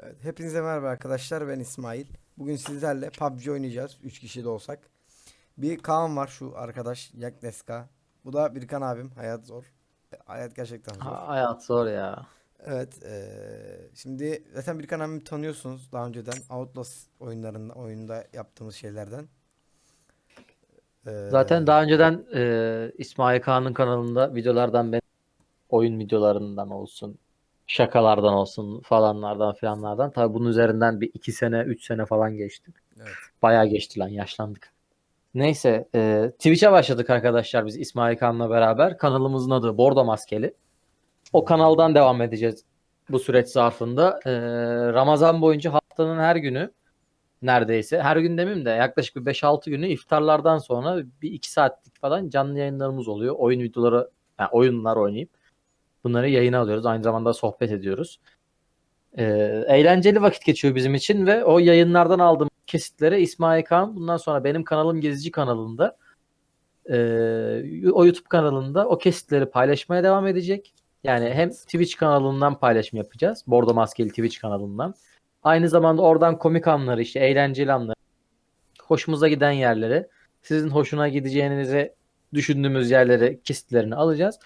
Evet, hepinize merhaba arkadaşlar ben İsmail. Bugün sizlerle PUBG oynayacağız 3 kişi de olsak. Bir Kaan var şu arkadaş Yakneska. Bu da Birkan abim hayat zor. E, Hayat gerçekten zor. Ha, hayat zor ya. Evet eee, şimdi zaten Birkan abimi tanıyorsunuz daha önceden Outlast oyunlarında oyunda yaptığımız şeylerden. Eee, Zaten daha önceden e, İsmail Kağan'ın kanalında videolardan ben oyun videolarından olsun, şakalardan olsun falanlardan filanlardan. Tabii bunun üzerinden bir iki sene, üç sene falan geçti. Evet. Bayağı geçti lan yaşlandık. Neyse e, Twitch'e başladık arkadaşlar biz İsmail Kağan'la beraber. Kanalımızın adı Bordo Maskeli. O kanaldan devam edeceğiz bu süreç zarfında. E, Ramazan boyunca haftanın her günü neredeyse her gün demeyeyim de yaklaşık bir 5-6 günü iftarlardan sonra bir 2 saatlik falan canlı yayınlarımız oluyor. Oyun videoları, yani oyunlar oynayıp bunları yayına alıyoruz. Aynı zamanda sohbet ediyoruz. Ee, eğlenceli vakit geçiyor bizim için ve o yayınlardan aldığım kesitleri İsmail Kağan bundan sonra benim kanalım Gezici kanalında e, o YouTube kanalında o kesitleri paylaşmaya devam edecek. Yani hem Twitch kanalından paylaşım yapacağız. Bordo Maskeli Twitch kanalından. Aynı zamanda oradan komik anları işte eğlenceli anları hoşumuza giden yerleri sizin hoşuna gideceğinizi düşündüğümüz yerleri kesitlerini alacağız.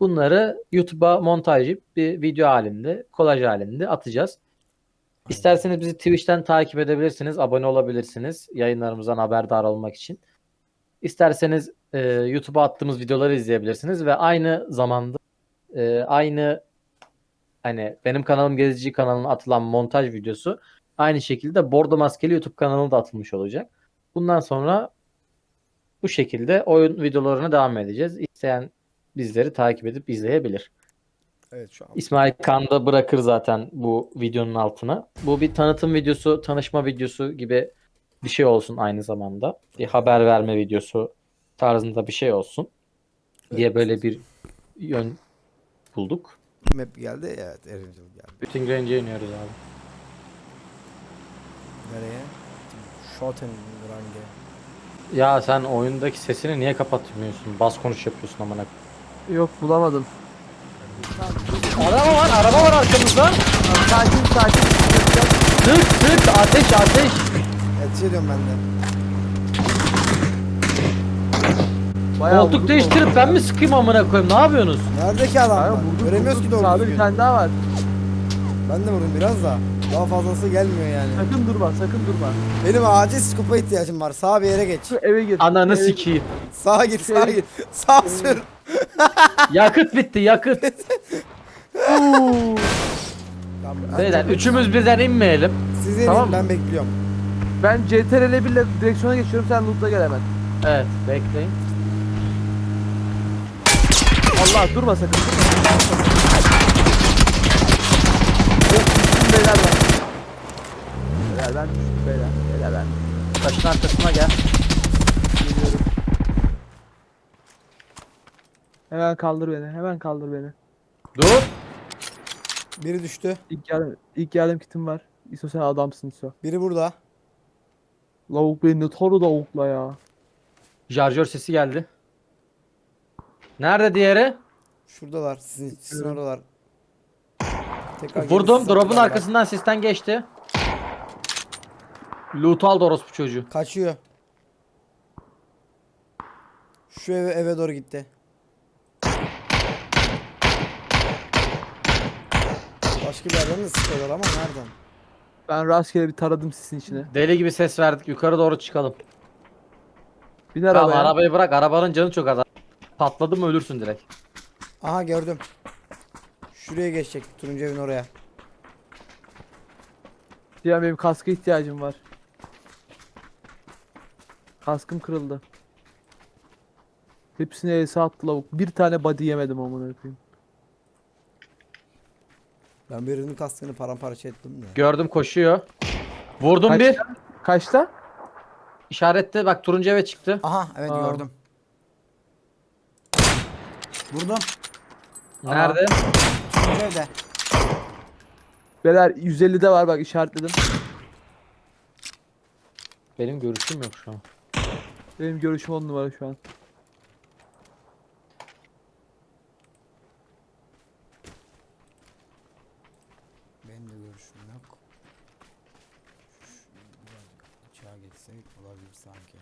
Bunları YouTube'a montajlayıp bir video halinde, kolaj halinde atacağız. İsterseniz bizi Twitch'ten takip edebilirsiniz, abone olabilirsiniz yayınlarımızdan haberdar olmak için. İsterseniz e, YouTube'a attığımız videoları izleyebilirsiniz ve aynı zamanda e, aynı hani benim kanalım Gezici kanalına atılan montaj videosu aynı şekilde Bordo Maskeli YouTube kanalına da atılmış olacak. Bundan sonra bu şekilde oyun videolarına devam edeceğiz. İsteyen bizleri takip edip izleyebilir. Evet şu an. İsmail Kan da bırakır zaten bu videonun altına. Bu bir tanıtım videosu, tanışma videosu gibi bir şey olsun aynı zamanda. Bir haber verme videosu tarzında bir şey olsun diye böyle bir yön bulduk. Map geldi evet Erincil geldi. Bütün Grange'e iniyoruz abi. Nereye? Schottenrange. Ya sen oyundaki sesini niye kapatmıyorsun? Bas konuş yapıyorsun amına. Yok bulamadım. Araba var, araba var arkamızda. Sakin sakin. Sık sık ateş ateş. Evet diyorum ben de. Bayağı Koltuk vurdum değiştirip ben mi sıkayım amına koyayım? Ne yapıyorsunuz? Neredeki onu. adam? Bayağı var? vurdum, Göremiyoruz vurdum. ki doğru Sağda bir düzgün. tane daha var. Ben de vurdum biraz da. Daha fazlası gelmiyor yani. Sakın durma sakın durma. Benim acil skopa ihtiyacım var. Sağa bir yere geç. Şu eve gir. Ananı Eve sikeyim. Sağa git, sağa git. Sağ sür. Yakıt bitti yakıt. Tamam, Beyler üçümüz birden inmeyelim. Siz inin, Tamam ben bekliyorum. Ben CTRL 1 ile direksiyona geçiyorum sen loot'a gel hemen. Evet bekleyin. Allah durma sakın. Of düştüm beyler ben. Beyler ben düştüm beyler. Beyler ben Taşın arkasına gel. Hemen kaldır beni. Hemen kaldır beni. Dur. Biri düştü. İlk yardım, ilk yardım kitim var. İso sen adamsın İso. Biri burada. Lavuk beni ne toru da avukla ya. Jarjör sesi geldi. Nerede diğeri? Şuradalar. Sizin, sizin oralar. Tekrar Vurdum. Drop'un sattılar. arkasından sisten geçti. Loot aldı orospu çocuğu. Kaçıyor. Şu eve, eve doğru gitti. Başka bir yerden de sıkıyorlar ama nereden? Ben rastgele bir taradım sisin içine. Deli gibi ses verdik. Yukarı doğru çıkalım. Bin Tamam arabaya. arabayı bırak. Arabanın canı çok az. Patladı mı ölürsün direkt. Aha gördüm. Şuraya geçecek. Turuncu evin oraya. Diyen benim kaska ihtiyacım var. Kaskım kırıldı. Hepsini else attı lavuk. Bir tane body yemedim amına koyayım. Ben birinin kaskını paramparça ettim de. Gördüm koşuyor. Vurdum Kaç- bir. Kaçta? İşarette bak turuncu eve çıktı. Aha evet Aa. gördüm. Vurdum. Nerede? Turuncu evde. Beyler 150'de var bak işaretledim. Benim görüşüm yok şu an. Benim görüşüm 10 numara şu an. Benim de görüşüm yok. Yüksek olabilir sanki.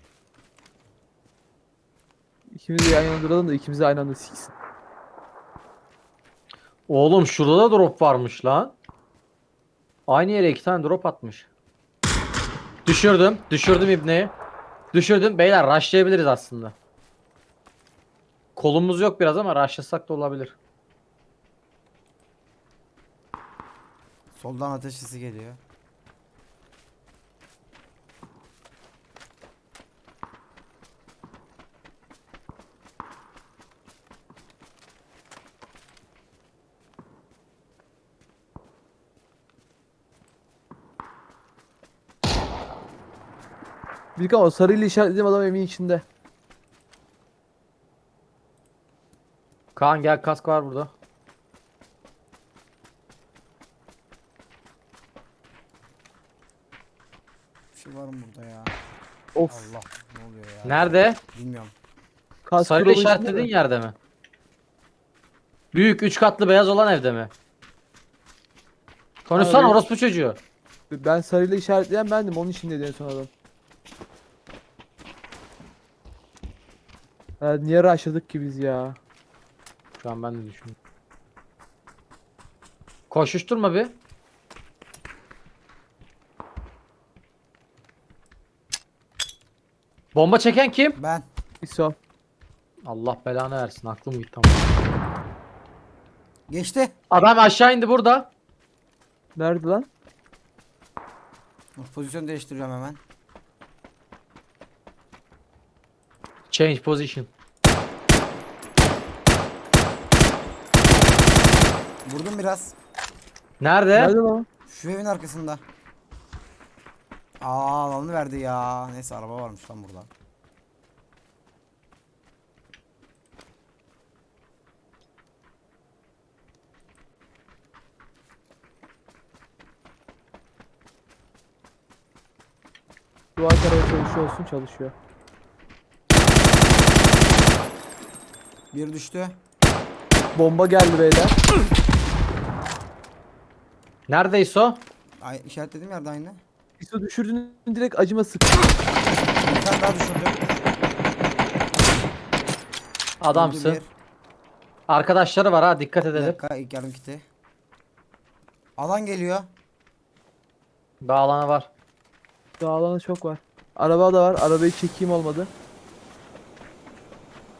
İkimiz de yan yana duralım da ikimiz de aynı anda siksin. Oğlum şurada da drop varmış lan. Aynı yere iki tane drop atmış. Düşürdüm. Düşürdüm ibneyi. Düşürdüm. Beyler rushlayabiliriz aslında. Kolumuz yok biraz ama rushlasak da olabilir. Soldan ateş sesi geliyor. Bilkan o sarıyla işaretlediğim adam evin içinde. Kaan gel kask var burada. Bir şey var mı burada ya? Of. Allah ne oluyor ya? Nerede? Bilmiyorum. Kask Sarıyla grubun içinde işaretlediğin mi? yerde mi? Büyük üç katlı beyaz olan evde mi? Konuşsana Abi- orospu çocuğu. Ben sarıyla işaretleyen bendim. Onun içindeydi en son adam. Ha, niye rushladık ki biz ya? Şu an ben de düşünüyorum. Koşuşturma bir. Bomba çeken kim? Ben. İso. Allah belanı versin aklım gitti ama. Geçti. Adam aşağı indi burada. Nerede lan? Pozisyon değiştireceğim hemen. Change position. Vurdum biraz. Nerede? Nerede lan? Şu evin arkasında. Aa alanı verdi ya. Neyse araba varmış lan burada. Duvar tarafa çalışıyor olsun çalışıyor. Bir düştü. Bomba geldi beyler. Neredeyiz o? Ay, işaretlediğim yerde aynı. İso düşürdüğünü direkt acıma sık. Bir tane daha düşürdüm. Adamsın. Öldü Arkadaşları var ha dikkat Bir, bir edelim. dakika ilk yardım kiti. Alan geliyor. Bağlana var. Dağlana çok var. Araba da var. Arabayı çekeyim olmadı.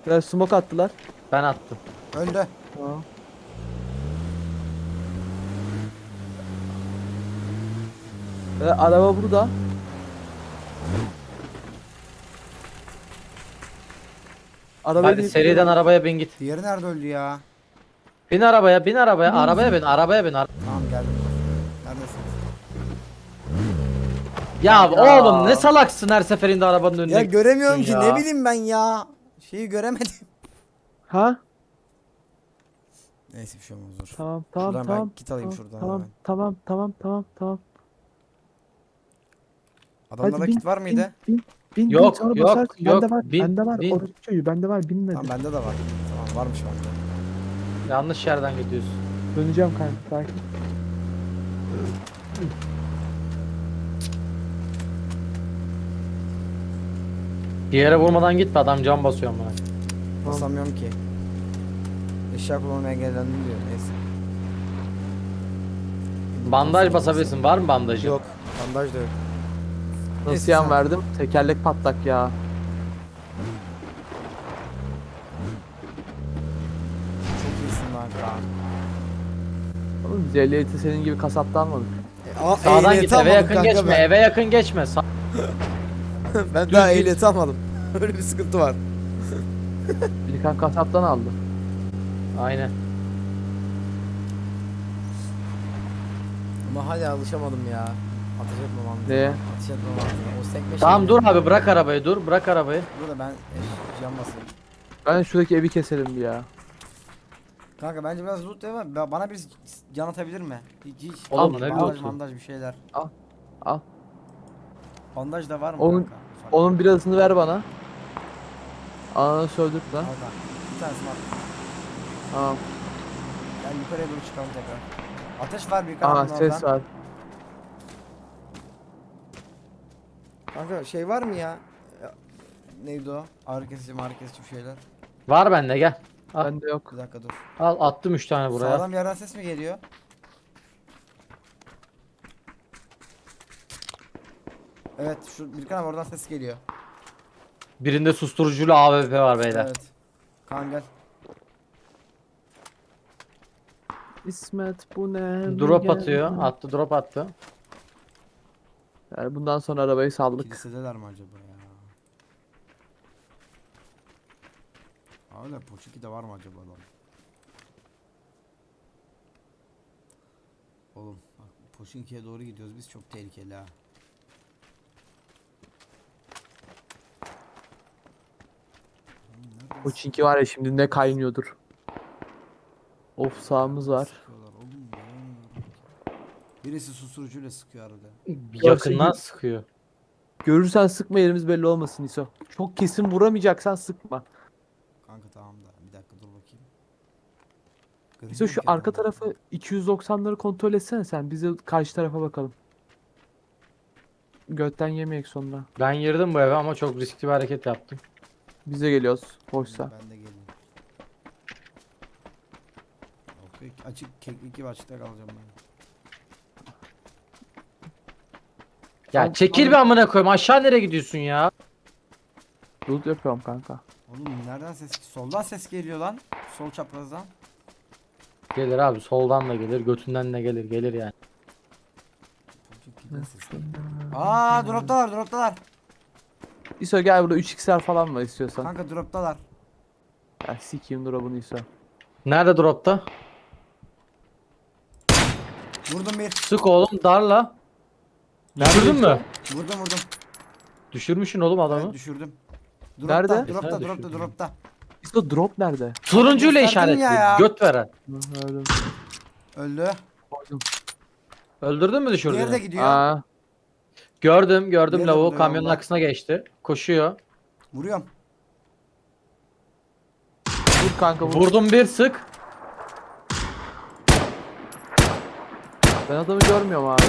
Biraz smoke attılar. Ben attım. Öldü. Tamam. Ve araba burada. Araba Hadi seriden arabaya bin git. Diğeri nerede öldü ya? Bin arabaya bin arabaya. Arabaya bin arabaya bin. ara- Tamam geldim. Neredesiniz? Ya, Ya. oğlum ne salaksın her seferinde arabanın önüne. Ya göremiyorum ki ya. ne bileyim ben ya. Şeyi göremedim. Ha? Neyse bir şey olmaz dur. Tamam tamam Şuradan ben tamam. kit alayım tamam, şuradan Tamam hemen. tamam tamam tamam tamam. Adamlarda Hadi bin, kit var mıydı? Bin, bin, bin, Yok, sonra yok, basarsın. yok. Bende var, Bin, bende var. bin. Orospu çocuğu bende var, binmedi. Tamam bende de var. Tamam varmış bende. Yanlış yerden gidiyorsun. Döneceğim kanka, sakin. Bir yere vurmadan gitme adam cam basıyor bana. Basamıyorum ki. Eşya kullanmaya engellendim diyor. Neyse. Bandaj basabilirsin. Var mı bandajı? Yok. Bandaj da yok. Nasıl Neyse, yan sen- verdim? Tekerlek patlak ya. Çok iyisin lan. Oğlum biz ehliyeti senin gibi kasaptan almadık. E, a- Sağdan ehliyeti git eve yakın kanka geçme. ben. Eve yakın geçme. Sa- ben daha git. ehliyeti almadım. Öyle bir sıkıntı var. Bilkan kasaptan aldı. Aynen. Ama hala alışamadım ya. Ateş etmem lazım. Neye? Ateş etmem lazım. O sekme Tamam şey- dur abi bırak arabayı dur bırak arabayı. Dur da ben e, cam basayım. Ben şuradaki evi keselim bir ya. Kanka bence biraz loot değil mi? Ba- Bana bir can atabilir mi? Hiç, hiç. Oğlum, Al, ne bandaj, loot'u? bandaj bir şeyler. Al, al. Bandaj da var mı Onun- kanka? Onun birazını ver bana. Ananı söldürt lan. Kanka. Bir tanesini at. Tamam. Gel yukarıya doğru çıkalım tekrar. Ateş var bir Aha kanalın ses oradan. var. Kanka şey var mı ya? Ya, Neydi o? Ağrı kesici ağrı kesici bir şeyler. Var bende gel. Al. Bende yok. Bir dakika dur. Al attım 3 tane buraya. Sağlam yerden ses mi geliyor? Evet şu Birkan abi oradan ses geliyor. Birinde susturuculu AWP var beyler. Evet. Kaan gel. İsmet bu ne? Drop atıyor. Attı drop attı. Yani bundan sonra arabayı saldık. Kilisedeler mi acaba ya? Öyle Poçiki de var mı acaba lan? Oğlum bak Poçinki'ye doğru gidiyoruz biz çok tehlikeli ha. Oğlum nereden O çinki var ya şimdi ne kaynıyordur. Of sağımız var. sıkıyorlar oğlum. Birisi susturucuyla sıkıyor arada. Yakından sıkıyor. Görürsen sıkma yerimiz belli olmasın İso. Çok kesin vuramayacaksan sıkma. Kanka tamam da bir dakika dur bakayım. İso şu arka adamı. tarafı 290'ları kontrol etsene sen. Biz de karşı tarafa bakalım. Götten yemeyek sonra. Ben girdim bu eve ama çok riskli bir hareket yaptım. Biz de geliyoruz boşsa. Ben de geleyim. Okey, açık keklik gibi açıkta kalacağım ben. Ya çekil bir tamam. amına koyayım. Aşağı nereye gidiyorsun ya? Loot yapıyorum kanka. Oğlum nereden ses? Soldan ses geliyor lan. Sol çaprazdan. Gelir abi soldan da gelir, götünden de gelir, gelir yani. Aa droptalar droptalar. İso gel burada 3x'ler falan var istiyorsan. Kanka droptalar. Ya sikeyim drop'unu İso. Nerede dropta? Vurdum bir. Sık oğlum darla. Düşürdün mü? Vurdum vurdum. Düşürmüşsün oğlum adamı. Evet, düşürdüm. Nerede? Dropta Sen dropta dropta düşürdün. dropta. İso drop nerede? Turuncuyla gösterdin ya. işaretli. Göt veren. Öldüm. Öldü. Öldürdün mü Diğeri de düşürdün? gidiyor. Aa, Gördüm, gördüm Nerede lavuğu kamyonun yolda? arkasına geçti. Koşuyor. Vuruyorum. vur kanka vur. Vurdum bir sık. Ben adamı görmüyorum abi.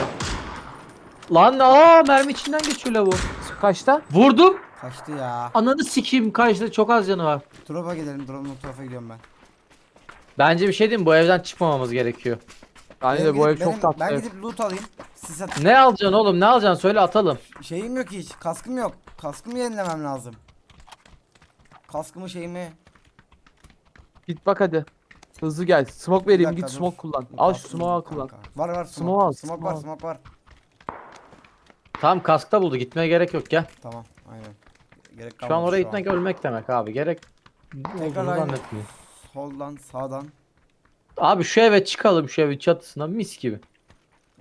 Lan aa mermi içinden geçiyor lavuğu. Kaçta? Vurdum. Kaçtı ya. Ananı sikeyim kaçtı. Çok az canı var. Drop'a gidelim. Drop'un o tarafa gidiyorum ben. Bence bir şey diyeyim mi? bu evden çıkmamamız gerekiyor. Bence de bu ev çok tatlı. Ben ev. gidip loot alayım. Siz at. Ne alacaksın oğlum? Ne alacaksın? Söyle atalım. Şeyim yok hiç. Kaskım yok. Kaskımı yenilemem lazım. Kaskımı şeyimi. Git bak hadi. Hızlı gel. Smoke vereyim dakika, git dur. smoke kullan. Al şu Kaskım smoke'u yok kullan. kanka. Var var Smoke smoke. al, Smoke smoke var al. smoke var. Tamam kaskta buldu. Gitmeye gerek yok gel. Tamam aynen. Gerek Şu an kalmadı oraya gitmek ölmek demek abi. Gerek olduğunu aynı. zannetmiyorum. Soldan sağdan. Abi şu eve çıkalım şu evin çatısına mis gibi.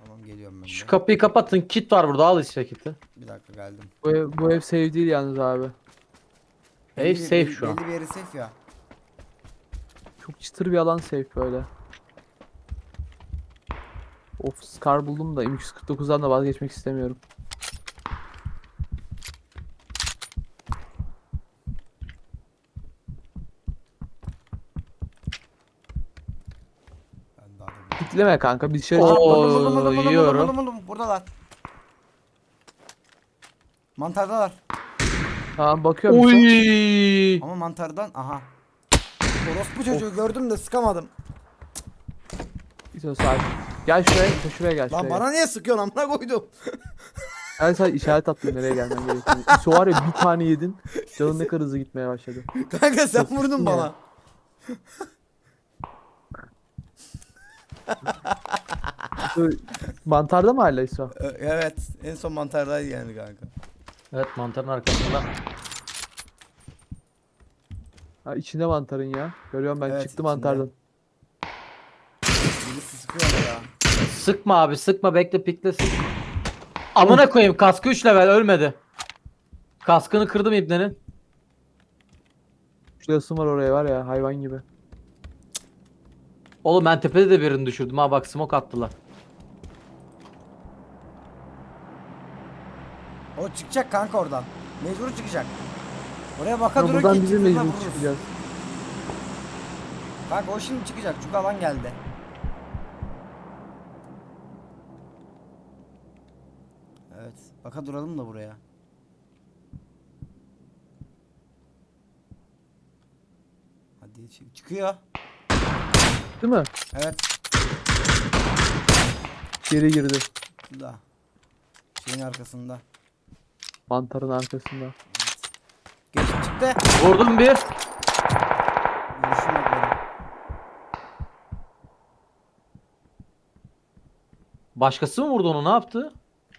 Tamam geliyorum ben de. Şu kapıyı kapatın. Kit var burada al işte kiti. Bir dakika geldim. Bu ev, bu ev safe değil yalnız abi. Ev Belli bir- safe belli- şu an. Belli bir yeri safe ya. Çok çıtır bir alan safe böyle. Of Scar buldum da M249'dan da vazgeçmek istemiyorum. Ben daha da Kitleme kanka biz dışarı Oo. çık- buldum, buldum, buldum, buldum, yiyorum. buldum, buldum, buldum. Buradalar. Mantardalar. Tamam bakıyorum. Oy. Oy! Ama mantardan aha. Orospu çocuğu gördüm de sıkamadım. İso sakin. Gel şuraya, şuraya gel Lan şuraya. bana niye sıkıyorsun amına koydum. Ben sadece işaret attım nereye gelmem gerektiğini. İso var ya bir tane yedin. Canın ne kadar hızlı gitmeye başladı. Kanka sen vurdun bana. Mantarda mı hala İso? Evet en son mantardaydı yani kanka. Evet mantarın arkasında. Ha içinde mantarın ya. Görüyorum ben Evet, çıktı içinde. mantardan. Birisi sıkıyor ya. Sıkma abi sıkma bekle pikle sık. Amına koyayım kaskı 3 level ölmedi. Kaskını kırdım ibnenin. Şurası var oraya var ya hayvan gibi. Oğlum ben tepede de birini düşürdüm ha bak smoke attılar. O çıkacak kanka oradan. Mecbur çıkacak. Oraya baka dura ki Buradan bize çıktığında mecbur çıkacağız. Kanka o şimdi çıkacak çünkü alan geldi. Evet. Baka duralım da buraya. Hadi çıkıyor. Değil mi? Evet. Geri girdi. Da. Şeyin arkasında. Mantarın arkasında. Geç çıktı. Vurdum bir. Görüşüm yok benim. Başkası mı vurdu onu ne yaptı?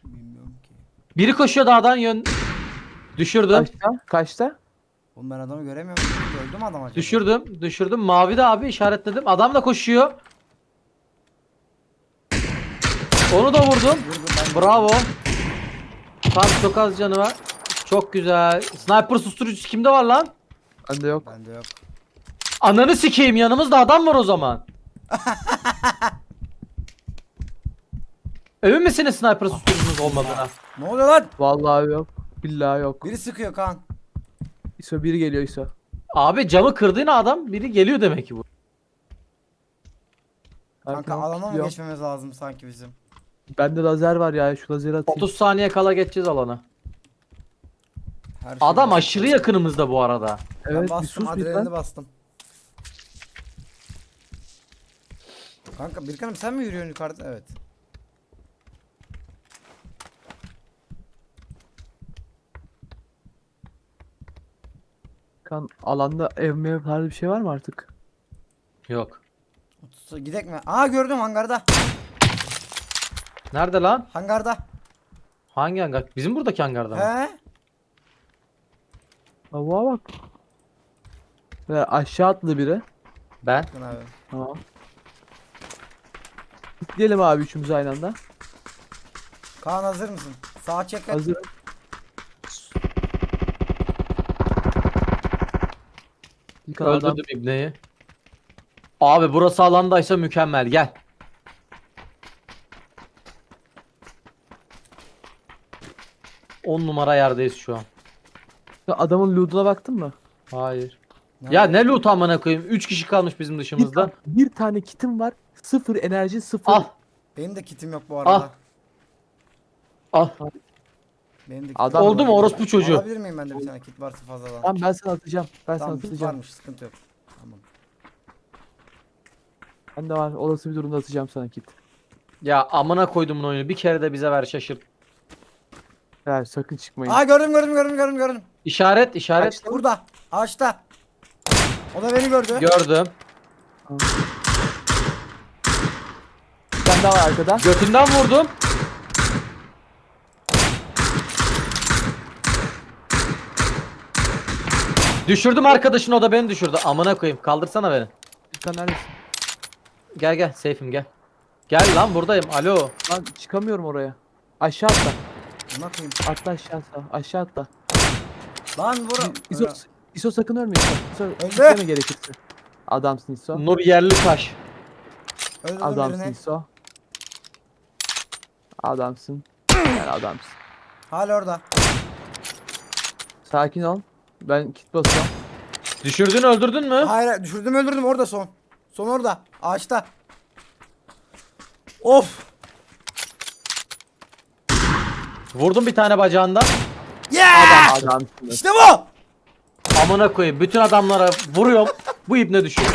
Bilmiyorum ki. Biri koşuyor dağdan yön. Düşürdüm. Kaçta? Kaçta? Oğlum ben adamı göremiyorum. Öldü mü adam acaba? Düşürdüm. Düşürdüm. Mavi de abi işaretledim. Adam da koşuyor. Onu da vurdum. Ben. Bravo. Tam çok az canı var. Çok güzel. Sniper susturucusu kimde var lan? Bende yok. Bende yok. Ananı sikeyim yanımızda adam var o zaman. Emin misiniz sniper susturucunuz olmadığına? Ne oluyor lan? Vallahi yok. Billahi yok. Biri sıkıyor Kaan. İso biri geliyor İso. Abi camı kırdığın adam biri geliyor demek ki bu. Kanka Arkadan alana mı geçmemiz lazım sanki bizim? Bende lazer var ya. Şu lazeri atayım. 30 saniye kala geçeceğiz alana. Her şey Adam var. aşırı yakınımızda bu arada. Ben Evet bir bastım sus adrenalini bastım. Kanka Birkan'ım sen mi yürüyorsun yukarıda? Evet. Kan alanda ev mev tarzı bir şey var mı artık? Yok. Gidek mi? Aa gördüm hangarda. Nerede lan? Hangarda. Hangi hangar? Bizim buradaki hangarda mı? He? Hava bak. Ve aşağı atladı biri. Ben. Bakın abi. Tamam. Gidelim abi üçümüz aynı anda. Kaan hazır mısın? Sağa çek. Hazır. İlk adam Öldürdüm ibneyi. Abi burası alandaysa mükemmel. Gel. On numara yerdeyiz şu an. adamın loot'una baktın mı? Hayır. Ya ne loot amına koyayım. 3 kişi kalmış bizim Bir, dışımızda. bir tane kitim var. Sıfır enerji sıfır. Al. Benim de kitim yok bu arada. Al. Benim de kitim Adam-. Oldu mu orospu çocuğu? Alabilir miyim ben de bir tane kit varsa fazladan? Tamam ben sana atacağım. Ben Tamam sana kit atacağım. varmış sıkıntı yok. Tamam. Ben de var. Olası bir durumda atacağım sana kit. Ya amına koydum bu oyunu. Bir kere de bize ver şaşırt. Ya sakın çıkmayın. Aa gördüm gördüm gördüm gördüm gördüm. İşaret, işaret. Burada. Ağaçta. O da beni gördü. Gördüm. Bir tane daha var arkada. Götünden vurdum. Düşürdüm arkadaşını o da beni düşürdü. Amına koyayım. Kaldırsana beni. Tane neredesin? Gel gel safe'im gel. Gel lan buradayım. Alo. Lan çıkamıyorum oraya. Aşağı atla. Buna koyayım. Atla aşağı atla. Aşağı atla. Lan vur. İso, İso sakın ölme İso. Gitmeme gerekirse. Adamsın İso. Nur yerli taş. Öldürdüm Adamsın birini. İso. Adamsın. Yani adamsın. Hala orada. Sakin ol. Ben kit basıyorum. Düşürdün öldürdün mü? Hayır hayır, düşürdüm öldürdüm orada son. Son orada. Ağaçta. Of. Vurdum bir tane bacağından. Yeah! Adamsın. İşte bu. Amına koyayım. Bütün adamlara vuruyorum. Bu ibne düşüyor.